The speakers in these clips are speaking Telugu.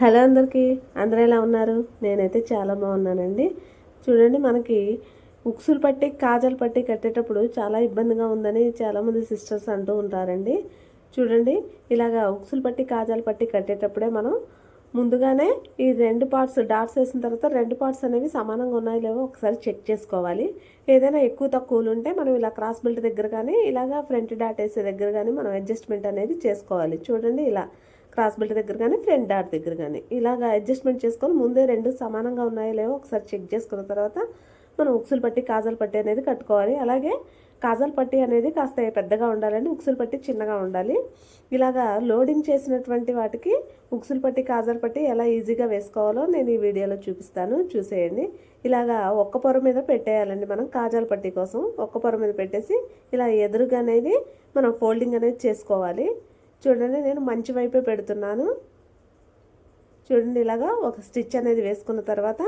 హలో అందరికీ. అందరూ ఎలా ఉన్నారు? నేనైతే చాలా బాగున్నానండి. చూడండి మనకి ఉక్సులు పట్టి కాజలు పట్టి కట్టేటప్పుడు చాలా ఇబ్బందిగా ఉందని చాలామంది సిస్టర్స్ అంటూ ఉంటారండి. చూడండి ఇలాగా ఉక్సులు పట్టి కాజాలు పట్టి కట్టేటప్పుడే మనం ముందుగానే ఈ రెండు పార్ట్స్ డాట్స్ వేసిన తర్వాత రెండు పార్ట్స్ అనేవి సమానంగా ఉన్నాయో లేవో ఒకసారి చెక్ చేసుకోవాలి. ఏదైనా ఎక్కువ తక్కువలు ఉంటే మనం ఇలా క్రాస్ బెల్ట్ దగ్గర కానీ ఇలాగా ఫ్రంట్ డాట్ వేసే దగ్గర కానీ మనం అడ్జస్ట్మెంట్ అనేది చేసుకోవాలి. చూడండి ఇలా క్రాస్ బెల్ట్ దగ్గర కానీ ఫ్రంట్ డాట్ దగ్గర కానీ. ఇలాగ అడ్జస్ట్మెంట్ చేసుకొని ముందే రెండు సమానంగా ఉన్నాయో లేవో ఒకసారి చెక్ చేసుకున్న తర్వాత మనం ఉక్సులు పట్టి కాజల్ పట్టి అనేది కట్టుకోవాలి. అలాగే కాజల్ పట్టి అనేది కాస్త పెద్దగా ఉండాలండి. ఉక్సులు పట్టి చిన్నగా ఉండాలి. ఇలాగా లోడింగ్ చేసినటువంటి వాటికి ఉక్సులు పట్టి కాజల్ పట్టి ఎలా ఈజీగా వేసుకోవాలో నేను ఈ వీడియోలో చూపిస్తాను. చూసేయండి. ఇలాగా ఒక్క పొర మీద పెట్టేయాలండి మనం కాజాల పట్టి కోసం. ఒక్క పొర మీద పెట్టేసి ఇలా ఎదురుగా అనేది మనం ఫోల్డింగ్ అనేది చేసుకోవాలి. చూడండి నేను మంచి వైపే పెడుతున్నాను. చూడండి ఇలాగా ఒక స్టిచ్ అనేది వేసుకున్న తర్వాత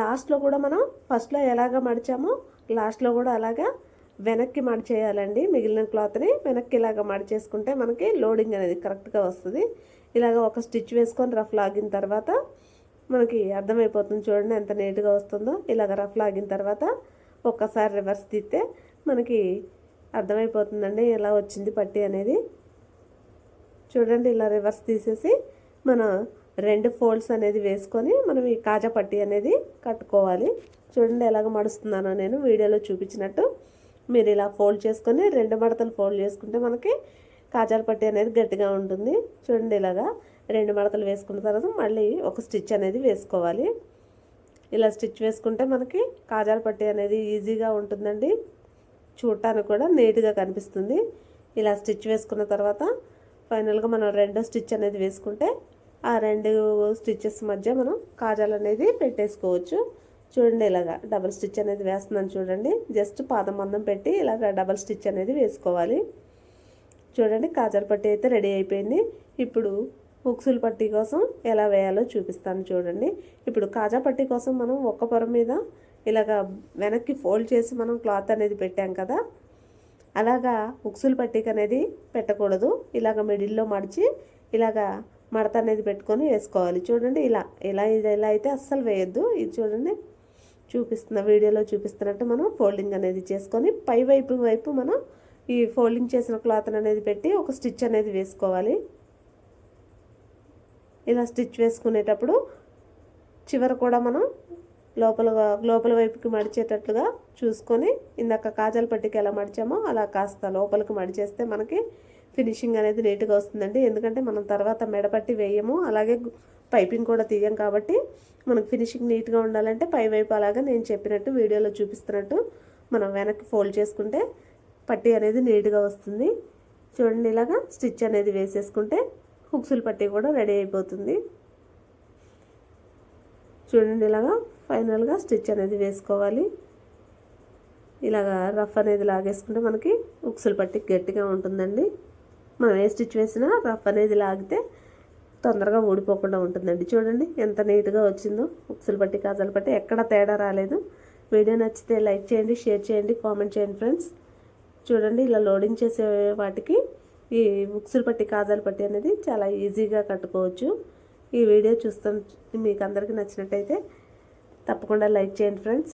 లాస్ట్లో కూడా మనం ఫస్ట్లో ఎలాగ మడిచామో లాస్ట్లో కూడా అలాగా వెనక్కి మడిచేయాలండి. మిగిలిన క్లాత్ని వెనక్కి ఇలాగ మడిచేసుకుంటే మనకి లోడింగ్ అనేది కరెక్ట్గా వస్తుంది. ఇలాగ ఒక స్టిచ్ వేసుకొని రఫ్ లాగిన తర్వాత మనకి అర్థమైపోతుంది చూడండి ఎంత నీట్గా వస్తుందో. ఇలాగ రఫ్ లాగిన తర్వాత ఒక్కసారి రివర్స్ తీస్తే మనకి అర్థమైపోతుందండి ఎలా వచ్చింది పట్టి అనేది. చూడండి ఇలా రివర్స్ తీసేసి మన రెండు ఫోల్డ్స్ అనేది వేసుకొని మనం ఈ కాజా పట్టి అనేది కట్టుకోవాలి. చూడండి ఎలాగ మడుస్తున్నానో నేను వీడియోలో చూపించినట్టు. మీరు ఇలా ఫోల్డ్ చేసుకొని రెండు మడతలు ఫోల్డ్ చేసుకుంటే మనకి కాజాల పట్టి అనేది గట్టిగా ఉంటుంది. చూడండి ఇలాగా రెండు మడతలు వేసుకున్న తర్వాత మళ్ళీ ఒక స్టిచ్ అనేది వేసుకోవాలి. ఇలా స్టిచ్ వేసుకుంటే మనకి కాజాల పట్టి అనేది ఈజీగా ఉంటుందండి. చూడటానికి కూడా నీట్గా కనిపిస్తుంది. ఇలా స్టిచ్ వేసుకున్న తర్వాత ఫైనల్గా మనం రెండో స్టిచ్ అనేది వేసుకుంటే ఆ రెండు స్టిచ్చెస్ మధ్య మనం కాజాలు అనేది పెట్టేసుకోవచ్చు. చూడండి ఇలాగా డబల్ స్టిచ్ అనేది వేస్తున్నాను చూడండి. జస్ట్ పాదం మందం పెట్టి ఇలాగ డబల్ స్టిచ్ అనేది వేసుకోవాలి. చూడండి కాజాల పట్టి అయితే రెడీ అయిపోయింది. ఇప్పుడు ఉక్సుల పట్టీ కోసం ఎలా వేయాలో చూపిస్తాను చూడండి. ఇప్పుడు కాజా పట్టి కోసం మనం ఒక్క పొర మీద ఇలాగ వెనక్కి ఫోల్డ్ చేసి మనం క్లాత్ అనేది పెట్టాం కదా. అలాగా ఉక్సులు పట్టిక అనేది పెట్టకూడదు. ఇలాగ మిడిల్లో మడిచి ఇలాగా మడత అనేది పెట్టుకొని వేసుకోవాలి. చూడండి ఇలా ఇలా ఇది ఇలా అయితే అస్సలు వేయొద్దు. ఇది చూడండి చూపిస్తున్న వీడియోలో చూపిస్తున్నట్టు మనం ఫోల్డింగ్ అనేది చేసుకొని పై వైపు వైపు మనం ఈ ఫోల్డింగ్ చేసిన క్లాత్ అనేది పెట్టి ఒక స్టిచ్ అనేది వేసుకోవాలి. ఇలా స్టిచ్ వేసుకునేటప్పుడు చివర కూడా మనం లోపల లోపల వైపుకి మడిచేటట్లుగా చూసుకొని ఇందాక కాజల్ పట్టికి ఎలా మడిచామో అలా కాస్త లోపలికి మడిచేస్తే మనకి ఫినిషింగ్ అనేది నీట్గా వస్తుందండి. ఎందుకంటే మనం తర్వాత మెడపట్టి వేయము అలాగే పైపింగ్ కూడా తీయం కాబట్టి మనకు ఫినిషింగ్ నీట్గా ఉండాలంటే పై వైపు అలాగా నేను చెప్పినట్టు వీడియోలో చూపిస్తున్నట్టు మనం వెనక్కి ఫోల్డ్ చేసుకుంటే పట్టి అనేది నీట్గా వస్తుంది. చూడండి ఇలాగా స్టిచ్ అనేది వేసేసుకుంటే హుక్సుల పట్టి కూడా రెడీ అయిపోతుంది. చూడండి ఇలాగా ఫైనల్గా స్టిచ్ అనేది వేసుకోవాలి. ఇలాగా రఫ్ అనేది లాగేసుకుంటే మనకి ఉక్సులు పట్టి గట్టిగా ఉంటుందండి. మనం ఏ స్టిచ్ వేసినా రఫ్ అనేది లాగితే తొందరగా ఊడిపోకుండా ఉంటుందండి. చూడండి ఎంత నీట్గా వచ్చిందో ఉక్సులు పట్టి కాజాలు పట్టి. ఎక్కడ తేడా రాలేదు. వీడియో నచ్చితే లైక్ చేయండి షేర్ చేయండి కామెంట్ చేయండి ఫ్రెండ్స్. చూడండి ఇలా లోడింగ్ చేసే వాటికి ఈ ఉక్సులు పట్టి కాజాలు పట్టి అనేది చాలా ఈజీగా కట్టుకోవచ్చు. ఈ వీడియో చూస్తాం. మీకు అందరికీ నచ్చినట్టయితే తప్పకుండా లైక్ చేయండి ఫ్రెండ్స్.